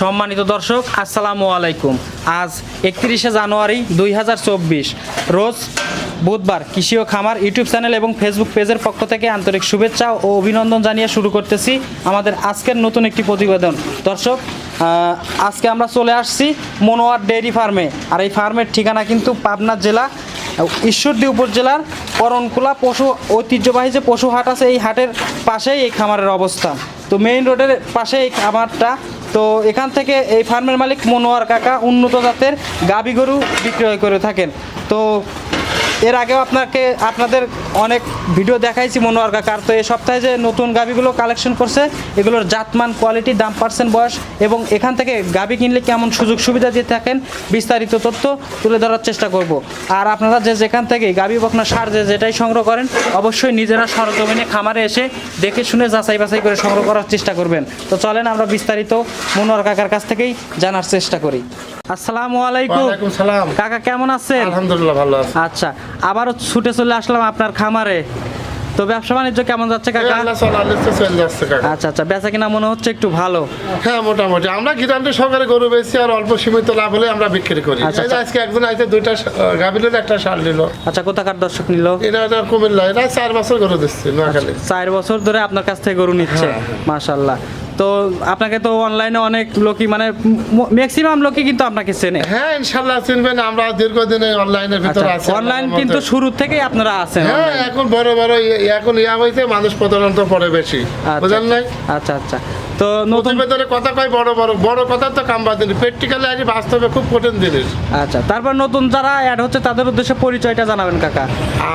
সম্মানিত দর্শক, আসসালামু আলাইকুম। আজ একত্রিশে জানুয়ারি দুই হাজার চব্বিশ, রোজ বুধবার কৃষি ও খামার ইউটিউব চ্যানেল এবং ফেসবুক পেজের পক্ষ থেকে আন্তরিক শুভেচ্ছা ও অভিনন্দন জানিয়ে শুরু করতেছি আমাদের আজকের নতুন একটি প্রতিবেদন। দর্শক আজকে আমরা চলে আসছি মনোয়ার ডেয়ারি ফার্মে। আর এই ফার্মের ঠিকানা কিন্তু পাবনা জেলা, ঈশ্বরদী উপজেলার করণকুলা পশু ঐতিহ্যবাহী যে পশু হাট আছে, এই হাটের পাশেই এই খামারের অবস্থান। তো মেইন রোডের পাশে এই খামারটা তো এখান থেকে এই ফার্মের মালিক মনোয়ার কাকা উন্নত জাতের গাভী গরু বিক্রয় করে থাকেন। তো এর আগেও আপনাকে, আপনাদের অনেক ভিডিও দেখাইছি মনোয়ার কাকার তো এই সপ্তাহে যে নতুন গাভিগুলো কালেকশন করছে, এগুলোর জাতমান কোয়ালিটি দাম পার্সেন্ট বয়স এবং এখান থেকে গাভি কিনলে কেমন সুযোগ সুবিধা দিয়ে থাকেন, বিস্তারিত তথ্য তুলে ধরার চেষ্টা করব। আর আপনারা যে যেখান থেকে গাভি বকনা সার যে যেটাই সংগ্রহ করেন, অবশ্যই নিজেরা সরজমিনে খামারে এসে দেখে শুনে যাচাই বাছাই করে সংগ্রহ করার চেষ্টা করবেন। তো চলেন আমরা বিস্তারিত মনোয়ার কাকার কাছ থেকেই জানার চেষ্টা করি। আসসালামু আলাইকুম। সালাম। কাকা কেমন আছেন? আলহামদুলিল্লাহ ভালো আছি। আচ্ছা আবারও ছুটে চলে আসলাম আপনার খামারে। তো ব্যবসা বাণিজ্য কেমন যাচ্ছে কাকা? আচ্ছা আচ্ছা বেচা কিনা মনে হচ্ছে একটু ভালো। হ্যাঁ মোটামুটি। আমরা গিরান্টি সহকারে গরু বেশি আর অল্প সীমিত লাভ হলে আমরা বিক্রি করি। আচ্ছা, আজকে একজন আইতে দুইটা গাভিলের একটা সার নিল। আচ্ছা কোথাকার দর্শক নিল? এটা এটা কুমিল্লা এটা চার বছর গরু দিচ্ছি নোয়াখালী। চার বছর ধরে আপনার কাছ থেকে গরু নিচ্ছে হ্যাঁ। মাশাল্লাহ তো আপনাকে তো অনলাইনে অনেক লোকই মানে ম্যাক্সিমাম লোকই কিন্তু আপনাকে চেনে। হ্যাঁ ইনশাল্লাহ চিনবেন আমরা দীর্ঘদিনে অনলাইনের ভিতরে আছি অনলাইন কিন্তু। শুরু থেকেই আপনারা আছেন হ্যাঁ এখন বড় বড় এখন ইয়া হইতে মানুষ প্রধানত পড়ে বেশি। আচ্ছা, বুঝলেন নাই? আচ্ছা আচ্ছা তো নতুন প্রতিবেদনে কথা কয় বড় বড় বড় কথা তো কাম বাদ দিন প্র্যাকটিক্যালি আজ বাস্তবে খুব কঠিন জিনিস। আচ্ছা তারপর নতুন যারা অ্যাড হচ্ছে তাদের উদ্দেশ্যে পরিচয়টা জানাবেন কাকা।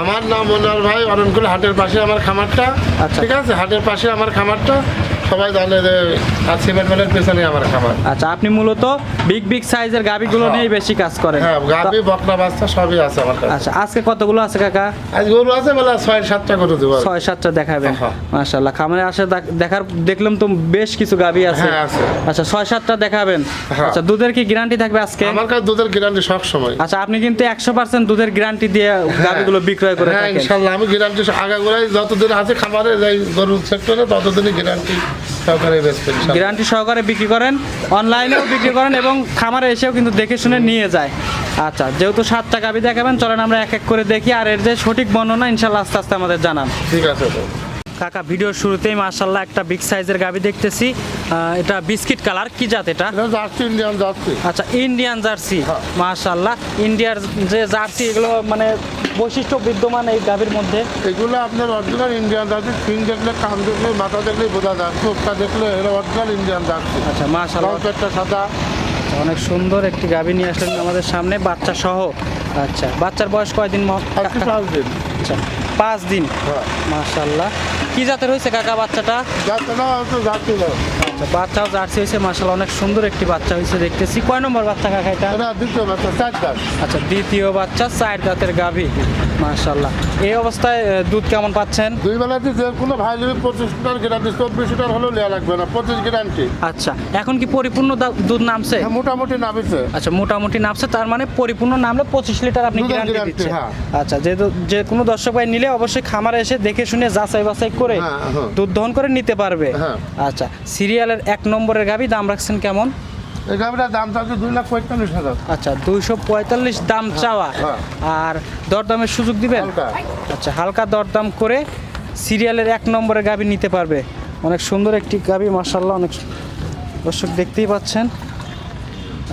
আমার নাম মনোয়ার ভাই অরণকুল হাটের পাশে আমার খামারটা। আচ্ছা। ঠিক আছে? হাটের পাশে আমার খামারটা। সবাই জানে যে আর সিমেন্ট মেলের পেছনে আমার খামার। আচ্ছা আপনি মূলত বিগ বিগ সাইজের গাবিগুলো হ্যাঁ। নিয়ে বেশি কাজ করেন। হ্যাঁ গাভি বকনা বাচ্চা সবই আছে আমার কাছে। আচ্ছা আজকে কতগুলো আছে কাকা? আজ গরু আছে বলে ছয় সাতটা গরু দেবো ছয় সাতটা দেখাবেন। হ্যাঁ। মাশাল্লাহ খামারে আসে দেখ- দেখার দেখলাম তো বেশ কিছু গাবি আছে। হ্যাঁ, আচ্ছা ছয় সাতটা দেখাবেন। হ্যাঁ। আচ্ছা দুধের কি গ্যারান্টি থাকবে আজকে? আমার কাছে দুধের গ্যারান্টি সব সময় আচ্ছা আপনি কিন্তু একশো পার্সেন্ট দুধের গ্যারান্টি দিয়ে গাবিগুলো বিক্রয় করে হ্যাঁ থাকেন। ইনশাল্লাহ আমি গ্যারান্টি আগাগোড়াই যতদিন আছে খামারে যাই গরুর সেক্টরে ততদিনই গ্যারান্টি সহকারে বেচবেন গ্যারান্টি সহকারে বিক্রি করেন অনলাইনেও বিক্রি করেন এবং খামারে এসেও কিন্তু দেখে শুনে নিয়ে যায়। আচ্ছা যেহেতু সাতটা গাবি দেখাবেন চলেন আমরা এক এক করে দেখি আর এর যে সঠিক বর্ণনা ইনশাল্লাহ আস্তে আস্তে আমাদের জানান। ঠিক আছে কাকা ভিডিওর শুরুতেই মার্শাল্লাহ একটা বিগ সাইজের গাবি দেখতেছি। এটা বিস্কিট কালার কি জাত এটা? Jersey Indian jersey. আচ্ছা ইন্ডিয়ান জার্সি হ্যাঁ। মার্শাল্লাহ ইন্ডিয়ার যে জার্সি এগুলো মানে বৈশিষ্ট্য বিদ্যমান এই গাভীর মধ্যে। এগুলো আপনার অরিজিনাল ইন্ডিয়ান জার্সি সিং দেখলে কান দেখলে মাথা দেখলে বোঝা যায় চোখটা দেখলে এটা অরিজিনাল ইন্ডিয়ান জার্সি আচ্ছা মার্শাল্লাহ রং পেটটা সাদা। অনেক সুন্দর একটি গাভী নিয়ে আসলেন আমাদের সামনে বাচ্চা সহ। আচ্ছা বাচ্চার বয়স কয়দিন পাঁচ দিন। আচ্ছা পাঁচ দিন। হ্যাঁ। মার্শাল্লাহ কি জাতের হয়েছে কাকা বাচ্চাটা? আচ্ছা বাচ্চাও জার্সি হয়েছে মার্শাল্লাহ অনেক সুন্দর একটি বাচ্চা হয়েছে দেখতেছি। কয় নম্বর বাচ্চা কাকা এটা দ্বিতীয় বাচ্চা চার দাঁত। আচ্ছা দ্বিতীয় বাচ্চা চার দাঁতের গাভি। মার্শাল্লাহ এই অবস্থায় দুধ কেমন পাচ্ছেন? দুই বেলাতে যে কোনো ভাই নেবে পঁচিশ লিটার গ্যারান্টি চব্বিশ লিটার হলেও নেওয়া লাগবে না পঁচিশ গ্যারান্টি। আচ্ছা এখন কি পরিপূর্ণ দুধ নামছে? হ্যাঁ, মোটামুটি নামিছে। আচ্ছা মোটামুটি নামছে তার মানে পরিপূর্ণ নামলে পঁচিশ লিটার আপনি দুধের গ্যারান্টি guarantee, দিচ্ছেন। হ্যাঁ। আচ্ছা যেহেতু যে কোনো দর্শক ভাই নিলে অবশ্যই খামারে এসে দেখে শুনে যাচাই বাছাই করে হ্যাঁ, হ্যাঁ। দুধ দহন করে নিতে পারবে। হ্যাঁ। আচ্ছা সিরিয়ালের এক নম্বরের গাবি দাম রাখছেন কেমন? এই গাভিটার দাম চাচ্ছে দুই লাখ পঁয়তাল্লিশ হাজার। আচ্ছা দুইশো পঁয়তাল্লিশ দাম চাওয়া। হ্যাঁ। আর দরদামের সুযোগ দিবেন? আচ্ছা হালকা দরদাম করে সিরিয়ালের এক নম্বরের গাবি নিতে পারবে। অনেক সুন্দর একটি গাবি মার্শাল্লাহ অনেক দর্শক দেখতেই পাচ্ছেন।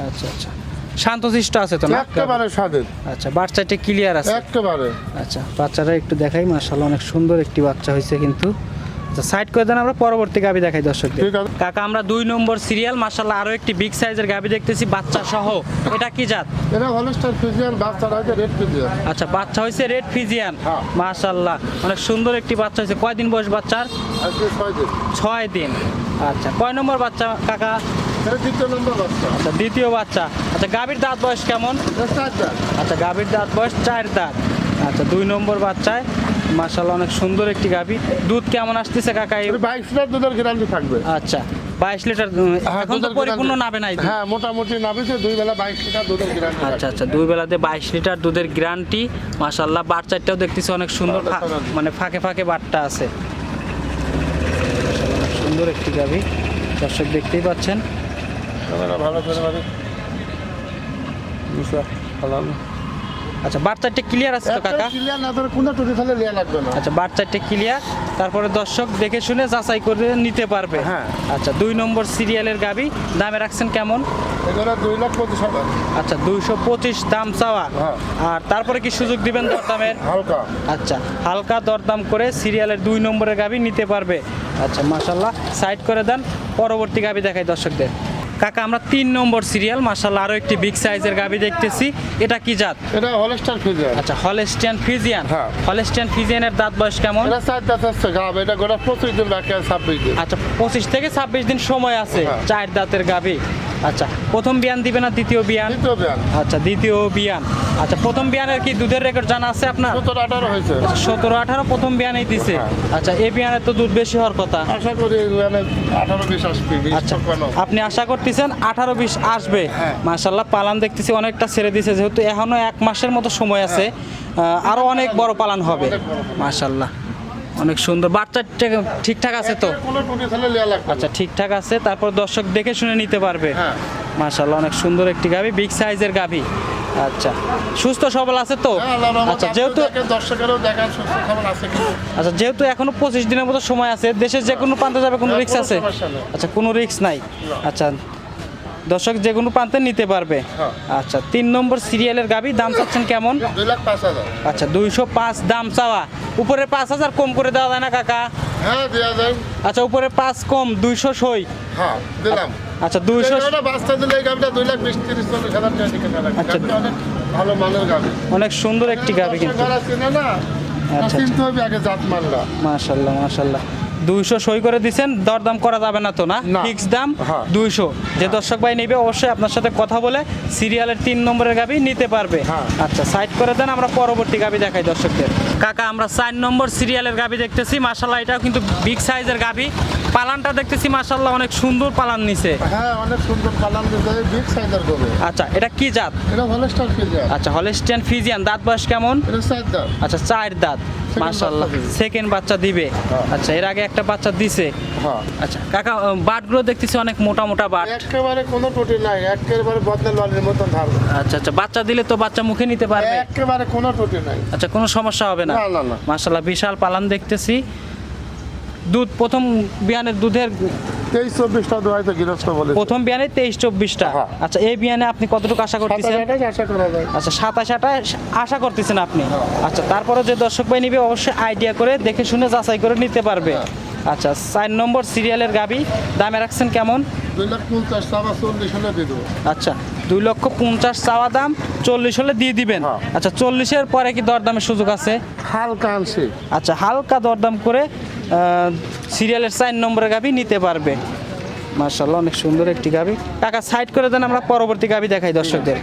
আচ্ছা আচ্ছা। শান্তশিষ্ট আছে তো না? একেবারে স্বাধীন। আচ্ছা বাচ্চাটি ক্লিয়ার আছে। একেবারে। আচ্ছা বাচ্চারা একটু দেখাই মার্শাল্লাহ অনেক সুন্দর একটি বাচ্চা হয়েছে কিন্তু। সাইড করে দেন আমরা পরবর্তী গাবি দেখাই দর্শকদের। কাকা আমরা দুই নম্বর সিরিয়াল মার্শাল্লাহ আরও একটি বিগ সাইজের গাবি দেখতেছি বাচ্চা সহ। এটা কি জাত? এটা হলস্টার ফিজিয়ান বাচ্চারা হচ্ছে রেড ফিজিয়ান। আচ্ছা বাচ্চা হয়েছে রেড ফিজিয়ান। হ্যাঁ। মাশাল্লাহ অনেক সুন্দর একটি বাচ্চা হয়েছে কয়দিন বয়স বাচ্চার? আজকে ছয় দিন। ছয় দিন। আচ্ছা কয় নম্বর বাচ্চা কাকা? বাচ্চা। আচ্ছা দ্বিতীয় বাচ্চা। আচ্ছা গাভীর দাঁত বয়স কেমন? আচ্ছা গাভীর দাঁত বয়স চার দাঁত। আচ্ছা দুই নম্বর বাচ্চায় মাশাল্লাহ অনেক সুন্দর একটি গাভী। দুধ কেমন আসতেছে কাকা বাইশ লিটার দুধের গ্যারান্টি থাকবে। আচ্ছা বাইশ লিটার হ্যাঁ, এখন তো পরিপূর্ণ নাবে নাই হ্যাঁ মোটামুটি নামিছে দুই বেলা বাইশ লিটার দুধের গ্যারান্টি আচ্ছা আচ্ছা দুই বেলাতে বাইশ লিটার দুধের গ্যারান্টি। মাশাল্লাহ বাচ্চাটাও দেখতেছি অনেক সুন্দর মানে ফাঁকে ফাঁকে বাটটা আছে। সুন্দর একটি গাভী। দর্শক দেখতেই পাচ্ছেন। ভালো করে ভালো আচ্ছা বার চারটে ক্লিয়ার আছে তো কাকা? ক্লিয়ার না ধরে কোনো টুটি ফেলে লিয়া লাগবে না। আচ্ছা বার চারটে ক্লিয়ার তারপরে দর্শক দেখে শুনে যাচাই করে নিতে পারবে। হ্যাঁ। আচ্ছা দুই নম্বর সিরিয়ালের গাবি দামে রাখছেন কেমন? এগুলো দুই লাখ পঁচিশ হাজার। আচ্ছা দুইশো পঁচিশ দাম চাওয়া। হ্যাঁ। আর তারপরে কি সুযোগ দিবেন দরদামের? হালকা। আচ্ছা হালকা দরদাম করে সিরিয়ালের দুই নম্বরের গাবি নিতে পারবে। আচ্ছা মাশাল্লাহ সাইড করে দেন পরবর্তী গাবি দেখাই দর্শকদের। কাকা আমরা তিন নম্বর সিরিয়াল মার্শাল আরও একটি বিগ সাইজের গাবি দেখতেছি। এটা কি জাত? এটা হলস্টার ফিজিয়ান আচ্ছা হলেস্টিয়ান ফিজিয়ান হ্যাঁ। হলেস্টিয়ান ফিজিয়ানের দাঁত বয়স কেমন? এটা চার দাঁত আছে গাব এটা গোটা পঁচিশ দিন বাকি আছে ছাব্বিশ দিন। আচ্ছা পঁচিশ থেকে ছাব্বিশ দিন সময় আছে হ্যাঁ। চার দাঁতের গাবি। আচ্ছা প্রথম বিয়ান দিবে না দ্বিতীয় বিয়ান? দ্বিতীয় বিয়ান। আচ্ছা দ্বিতীয় বিয়ান। আচ্ছা প্রথম বিয়ানের কি দুধের রেকর্ড জানা আছে আপনার? সত্তর আঠারো হয়েছে। সতেরো আঠারো প্রথম বিয়ানেই দিছে। হ্যাঁ। আচ্ছা এই বিয়ানের তো দুধ বেশি হওয়ার কথা। আশা করি মানে আঠারো বিশ আসবে আচ্ছা আপনি আশা করতেছেন আঠারো বিশ আসবে? হ্যাঁ। মাশাল্লাহ পালান দেখতেছি অনেকটা ছেড়ে দিছে যেহেতু এখনও এক মাসের মতো সময় আছে। আহ, আরও অনেক বড় পালান হবে। মাশাল্লাহ অনেক সুন্দর। বাচ্চা ঠিকঠাক আছে তো? আচ্ছা ঠিকঠাক আছে। তারপর দর্শক দেখে শুনে নিতে পারবে। হ্যাঁ। মাশাল্লাহ অনেক সুন্দর একটি গাভি বিগ সাইজের গাভি। আচ্ছা সুস্থ সবল আছে তো? হ্যাঁ, আচ্ছা যেহেতু আচ্ছা যেহেতু এখনও পঁচিশ দিনের মতো সময় আছে দেশের যে কোনো প্রান্তে যাবে কোনো হ্যাঁ, রিক্স আছে? আচ্ছা কোনো রিক্স নাই। আচ্ছা দর্শক যে কোনো প্রান্তে নিতে পারবে। হ্যাঁ। আচ্ছা তিন নম্বর সিরিয়ালের গাবি দাম চাচ্ছেন কেমন? দুই লাখ পাঁচ হাজার। আচ্ছা দুইশো পাঁচ দাম চাওয়া। উপরে পাঁচ হাজার কম করে দেওয়া যায় না কাকা? হ্যাঁ দেওয়া যায়। আচ্ছা উপরে পাঁচ কম দুইশো সই হ্যাঁ দিলাম। আচ্ছা দুইশো আচ্ছা। অনেক সুন্দর একটি গাবি কিন্তু। দুইশো সই করে দিছেন দরদাম করা যাবে না তো না। ফিক্স দাম হ্যাঁ। দুইশো। যে দর্শক ভাই নেবে অবশ্যই আপনার সাথে কথা বলে সিরিয়ালের তিন নম্বরের গাবি নিতে পারবে। হ্যাঁ। আচ্ছা সাইড করে দেন আমরা পরবর্তী গাবি দেখাই দর্শকদের। কাকা আমরা চার নম্বর সিরিয়ালের গাবি দেখতেছি মাশাল্লাহ এটাও কিন্তু বিগ সাইজের গাবি পালানটা দেখতেছি মাশাল্লাহ অনেক সুন্দর পালান নিছে। হ্যাঁ অনেক সুন্দর কালাম দিতে বিগ সাইজের গরু আচ্ছা এটা কি জাত? এটা হলস্টার ফিজার আচ্ছা হলেস্টিয়ান ফিজিয়ান দাঁত বয়স কেমন? এটা সাইজ দাম আচ্ছা চার দাঁত। মাশাল্লাহ সেকেন্ড বাচ্চা দিবে। হ্যাঁ। আচ্ছা এর আগে একটা বাচ্চা দিছে। হ্যাঁ। আচ্ছা কাকা বাটগুলো দেখতেছি অনেক মোটা মোটা বাট। একেবারে কোনো ত্রুটি নাই একেবারে বদলে ললের মতন ধার। আচ্ছা আচ্ছা বাচ্চা দিলে তো বাচ্চা মুখে নিতে পারবে। একেবারে কোনো ত্রুটি নাই। আচ্ছা কোনো সমস্যা হবে না। না, না, না। মাশাল্লাহ বিশাল পালান দেখতেছি। দুধ প্রথম বিয়ানের দুধের তেইশ চব্বিশটা দোয়াইতে গৃহস্থ বলে প্রথম বিয়ানে তেইশ চব্বিশটা। হ্যাঁ। আচ্ছা এই বিয়ানে আপনি কতটুকু আশা করতেছেন? আশা করা যায়। আচ্ছা সাতাশ আটাশ আশা করতেছেন আপনি? আচ্ছা তারপরে যে দর্শক ভাই নিবে অবশ্যই আইডিয়া করে দেখে শুনে যাচাই করে নিতে পারবে। আচ্ছা চার নম্বর সিরিয়ালের গাবি দামে রাখছেন কেমন? দুই লাখ পঞ্চাশ সাবা চল্লিশ হলে দিয়ে দেবো। আচ্ছা দুই লক্ষ পঞ্চাশ চাওয়া দাম চল্লিশ হলে দিয়ে দিবেন। হ্যাঁ। আচ্ছা চল্লিশের পরে কি দরদামের সুযোগ আছে? হালকা আনছি আচ্ছা হালকা দরদাম করে সিরিয়ালের চার নম্বরের গাবি নিতে পারবে। মার্শাল্লাহ অনেক সুন্দর একটি গাবি টাকা সাইড করে দেন, আমরা পরবর্তী গাবি দেখাই দর্শকদের।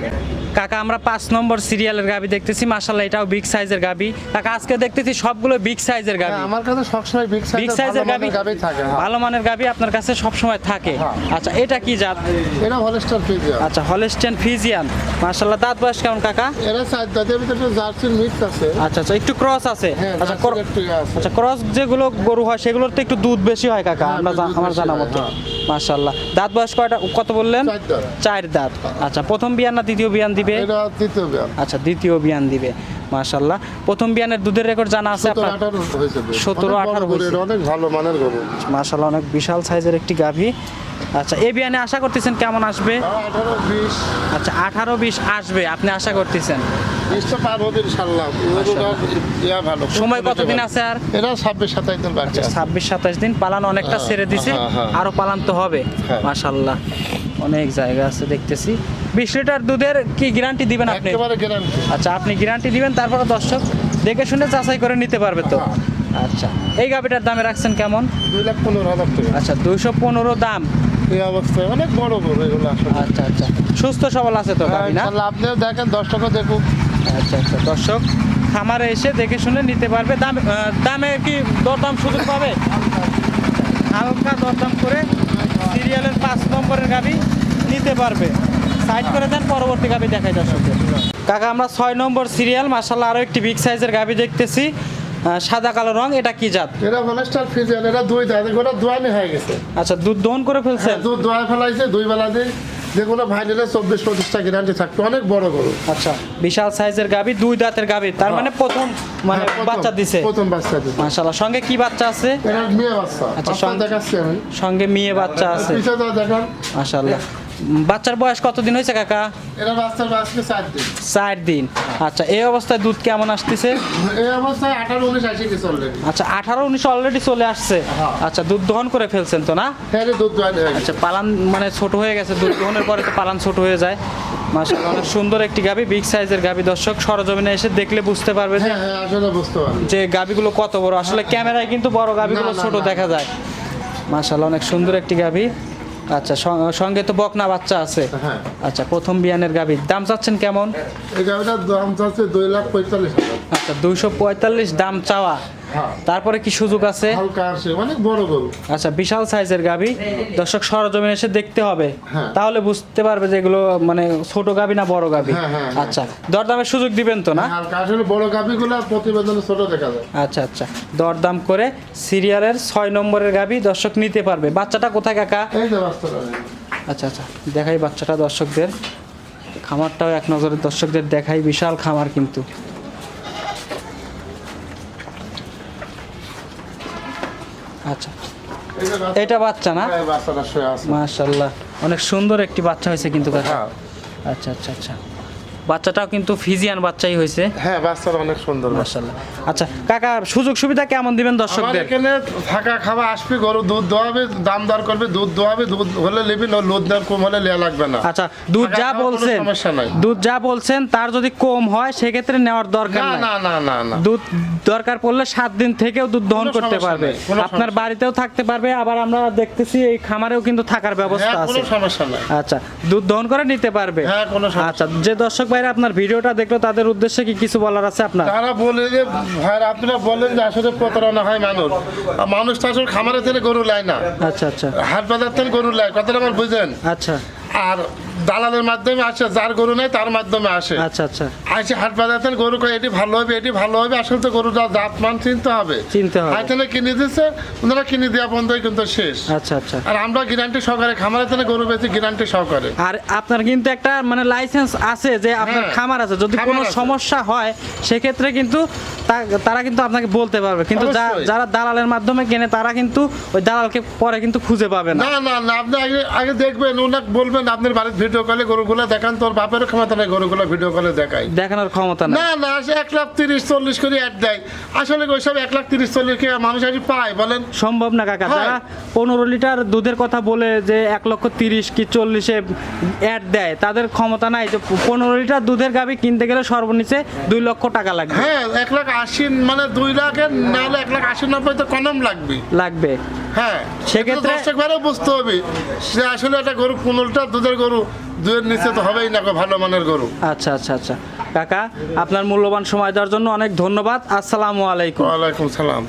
কাকা আমরা পাঁচ নম্বর সিরিয়ালের গাবি দেখতেছি মার্শাল্লাহ এটাও বিগ সাইজের গাবি। কাকা আজকে দেখতেছি সবগুলো বিগ সাইজের গাবি। হ্যাঁ, আমার কাছে সবসময় বিগ সাইজের গাবি গাবি থাকে হ্যাঁ। ভালো মানের গাবি আপনার কাছে সবসময় থাকে। হ্যাঁ। আচ্ছা এটা কি জাত? এরা হলস্টার ফিজিয়ার আচ্ছা হলেস্টিয়ান ফিজিয়ান মার্শাল্লাহ দাঁত বয়স কেমন কাকা? এরা সাইজ দাঁতের ভিতরে জার্সির মিক্স আছে। আচ্ছা আচ্ছা একটু ক্রস আছে। আচ্ছা একটু ইয়ে আছে। আচ্ছা ক্রস যেগুলো গরু হয় সেগুলোর তো একটু দুধ বেশি হয় কাকা। আমরা আমার জানা মতো। মাশাল্লাহ দাঁত বয়স কয়টা কত বললেন। চার দাঁত। আচ্ছা প্রথম বিয়ান না দ্বিতীয় বিয়ান দিবে? এটা দ্বিতীয় বিয়ান। আচ্ছা দ্বিতীয় বিয়ান দিবে মাশাল্লাহ প্রথম বিয়ানের দুধের রেকর্ড জানা আছে সতেরো আপনার? আঠারো হয়েছে 17, অনেক 18 হয়েছে। অনেক ভালো মানের গরু। মাশাল্লাহ অনেক বিশাল সাইজের একটি গাভী। আচ্ছা এই বিয়ানে আশা করতেছেন কেমন আসবে? আচ্ছা আঠারো বিশ আসবে আপনি আশা করতেছেন? বিশটা পার হবে ইনশাল্লাহ ইয়া ভালো। সময় কতদিন আছে আর? এটা ছাব্বিশ সাতাইশ দিন বাকি ছাব্বিশ সাতাশ দিন। পালান অনেকটা হ্যাঁ, ছেড়ে দিছে। হ্যাঁ, হ্যাঁ। আরও পালান তো হবে। মাশাল্লাহ অনেক জায়গা আছে দেখতেছি। বিশ লিটার দুধের কি গ্যারান্টি দিবেন আপনি? আচ্ছা আপনি গ্যারান্টি দিবেন তারপরে দর্শক দেখে শুনে যাচাই করে নিতে পারবে তো। আচ্ছা এই গাভিটার দামে রাখছেন কেমন? দুই লাখ পনেরো হাজার টাকা। আচ্ছা দুইশো পনেরো দাম। এই অবস্থায় অনেক বড় এগুলো আচ্ছা আচ্ছা। সুস্থ সবল আছে তো গাভি না? আপনিও দেখেন দশ টাকা দেখুন আচ্ছা আচ্ছা। দর্শক খামারে এসে দেখে শুনে নিতে পারবে। দাম দামে কি দরদাম সুযোগ পাবে? হালকা দরদাম করে সিরিয়ালের পাঁচ নম্বরের গাবি নিতে পারবে। সাইড করে দেন পরবর্তী গাবি দেখাই দর্শকদের। কাকা আমরা ছয় নম্বর সিরিয়াল মাসাল্লাহ আরও একটি বিগ সাইজের গাবি দেখতেছি। সাদা কালো রং এটা কি জাত? এরা ভলেস্টার ফিজিয়ান এরা দুই দাঁত গোটা দোয়ানি হয়ে গেছে। আচ্ছা দুধ দহন করে ফেলছেন? দুধ দোয়া ফেলাইছে দুই বেলা দিয়ে যেগুলো ভাই নিলে চব্বিশ পঁচিশটা গ্যারান্টি থাকতো অনেক বড় গরু আচ্ছা বিশাল সাইজের গাবি দুই দাঁতের গাবি তার মানে প্রথম মানে হ্যাঁ, বাচ্চা দিছে। প্রথম বাচ্চা দিছে। মাশাআল্লাহ সঙ্গে কি বাচ্চা আছে? মেয়ে বাচ্চা। আচ্ছা, সঙ্গে মেয়ে বাচ্চা আছে। পিছে দাও দেখান। মাশাআল্লাহ। বাচ্চার বয়স কতদিন হয়েছে কাকা? এটা বাচ্চার বাচ্চাকে চার দিন। চার দিন। আচ্ছা এই অবস্থায় দুধ কেমন আসতেছে? এই অবস্থায় আঠারো উনিশ আসে গেছে অলরেডি আচ্ছা আঠারো উনিশ অলরেডি চলে আসছে। হ্যাঁ। আচ্ছা দুধ দহন করে ফেলছেন তো না? হ্যাঁ দুধ হয়ে আচ্ছা পালান মানে ছোট হয়ে গেছে দুধ দহনের পরে তো পালান ছোট হয়ে যায়। মাশাআল্লাহ অনেক সুন্দর একটি গাবি বিগ সাইজের গাবি। দর্শক সরজমিনে এসে দেখলে বুঝতে পারবে যে হ্যাঁ হ্যাঁ আসলে বুঝতে পারি যে গাবিগুলো কত বড়। আসলে ক্যামেরায় কিন্তু বড় গাবিগুলো ছোট দেখা যায়। মাশাআল্লাহ অনেক সুন্দর একটি গাবি। আচ্ছা সঙ্গে তো বকনা বাচ্চা আছে। হ্যাঁ। আচ্ছা প্রথম বিয়ানের গাবি দাম চাচ্ছেন কেমন? এই গাবিটার দাম চাচ্ছে দুই লাখ পঁয়তাল্লিশ আচ্ছা দুইশো পঁয়তাল্লিশ দাম চাওয়া। তারপরে কি সুযোগ আছে? অনেক বড় গরু। আচ্ছা বিশাল সাইজের গাবি দর্শক সরজমিনে এসে দেখতে হবে। হ্যাঁ। তাহলে বুঝতে পারবে যে এগুলো মানে ছোট গাবি না বড় গাবি হ্যাঁ, হ্যাঁ, হ্যাঁ। আচ্ছা দরদামের সুযোগ দিবেন তো না? আসলে বড় গাভিগুলো প্রতিবেদনে ছোট দেখা যায়। আচ্ছা আচ্ছা দরদাম করে সিরিয়ালের ছয় নম্বরের গাবি দর্শক নিতে পারবে। বাচ্চাটা কোথায় কাকা? এই যে বাচ্চাটা আচ্ছা আচ্ছা দেখাই বাচ্চাটা দর্শকদের। খামারটাও এক নজরে দর্শকদের দেখাই বিশাল খামার কিন্তু। আচ্ছা। এটা বাচ্চা না? হ্যাঁ, মাশাল্লাহ অনেক সুন্দর একটি বাচ্চা হয়েছে কিন্তু হ্যাঁ। আচ্ছা আচ্ছা আচ্ছা। বাচ্চাটাও কিন্তু ফিজিয়ান বাচ্চাই হয়েছে। হ্যাঁ বাচ্চাটা অনেক সুন্দর মাশাল্লাহ আচ্ছা কাকা সুযোগ সুবিধা কেমন দিবেন দর্শকদের? এখানে থাকা খাওয়া আসবে গরু দুধ দোয়াবে দাম দর করবে দুধ দোয়াবে দুধ হলে নিবি না দুধ দর কম হলে লেয়া লাগবে না। আচ্ছা দুধ যা বলছেন সমস্যা নাই। দুধ যা বলছেন তার যদি কম হয় সেক্ষেত্রে নেওয়ার দরকার না নাই। না না না না। দুধ দরকার পড়লে সাত দিন থেকেও দুধ দহন করতে পারবে। আপনার বাড়িতেও থাকতে পারবে আবার আমরা দেখতেছি এই খামারেও কিন্তু থাকার ব্যবস্থা হ্যাঁ আছে। কোনো সমস্যা নাই। আচ্ছা দুধ দহন করে নিতে পারবে। হ্যাঁ, কোনো সমস্যা আচ্ছা যে দর্শক ভাইরা আপনার ভিডিওটা দেখল তাদের উদ্দেশ্যে কি কিছু বলার আছে আপনার? তারা বলে যে ভাইরা আপনারা বলেন যে আসলে প্রতারণা হয় মানুষ। আর মানুষ তো আসলে খামারের থেকে গরু লায় না। আচ্ছা আচ্ছা। হাট বাজার থেকে গরু লায় কথাটা আমার বুঝেন। আচ্ছা। আর দালালের মাধ্যমে আসে যার গরু নেই তার মাধ্যমে আসে। আচ্ছা আচ্ছা। আসে হাট বাজার থেকে গরু কয় এটি ভালো হবে এটি ভালো হবে আসলে তো গরুটা জাত মান চিনতে হবে। চিনতে হবে। থেকে কিনে দিচ্ছে ওনারা কিনে দেওয়া বন্ধই কিন্তু শেষ। আচ্ছা আচ্ছা। আর আমরা গ্যারান্টি সহকারে খামারের থেকে গরু বেশি গ্যারান্টি সহকারে। আর আপনার কিন্তু একটা মানে লাইসেন্স আছে যে আপনার হ্যাঁ, খামার আছে। যদি কোনো সমস্যা হয় সেক্ষেত্রে কিন্তু তারা কিন্তু আপনাকে বলতে পারবে। কিন্তু যারা দালালের মাধ্যমে কেনে তারা কিন্তু ওই দালালকে পরে কিন্তু খুঁজে পাবে না। না না না আপনি আগে আগে দেখবেন ওনাকে বলবেন আপনার বাড়ির ভিডিও কলে গরুগুলো দেখান তোর বাপেরও ক্ষমতা নাই গরুগুলো ভিডিও কলে দেখাই দেখানোর ক্ষমতা না না না সে এক লাখ তিরিশ চল্লিশ করে অ্যাড দেয়। আসলে ওই সব এক লাখ তিরিশ চল্লিশ কে মানুষ আজ পায় বলেন? সম্ভব না কাকা। যারা পনেরো লিটার দুধের কথা বলে যে এক লক্ষ তিরিশ কি চল্লিশে অ্যাড দেয় তাদের ক্ষমতা নাই যে পনেরো লিটার দুধের গাবি কিনতে গেলে সর্বনিচে দুই লক্ষ টাকা লাগবে। হ্যাঁ এক লাখ আশি মানে দুই লাখের না হলে এক লাখ আশি নব্বই তো কনম লাগবে। লাগবে। হ্যাঁ সেক্ষেত্রে- দর্শক ভাইরাও বুঝতে হবে। যে আসলে একটা গরু পনেরো লিটার দুধের গরু দুধের নিচে তো হবেই না ভালো মানের গরু। আচ্ছা আচ্ছা আচ্ছা। কাকা আপনার মূল্যবান সময় দেওয়ার জন্য অনেক ধন্যবাদ। আসসালামু আলাইকুম। ওয়ালাইকুম সালাম।